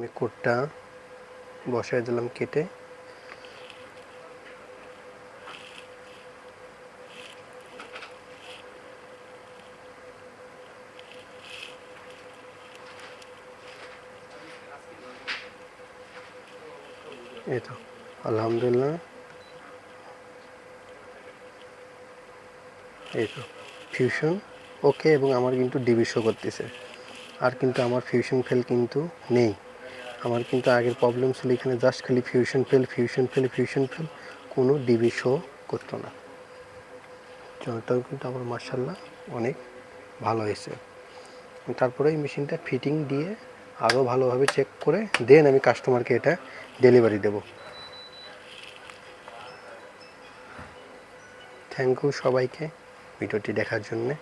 আমি কোডটা বসায় দিলাম কেটে। এই তো, আলহামদুলিল্লাহ। এই তো ফিউশন ওকে এবং আমার কিন্তু ডিবি শো করতেছে। আর কিন্তু আমার ফিউশন ফেল কিন্তু নেই। আমার কিন্তু আগের প্রবলেম ছিল এখানে জাস্ট খালি fusion fail fusion fail fusion fail কোনো ডিবি শো করতো না। জনটাও কিন্তু আমার মার্শাল্লাহ অনেক ভালো হয়েছে। তারপরে এই মেশিনটা ফিটিং দিয়ে আরও ভালোভাবে চেক করে দেন আমি কাস্টমারকে এটা ডেলিভারি দেব। থ্যাংক ইউ সবাইকে ভিডিওটি দেখার জন্যে।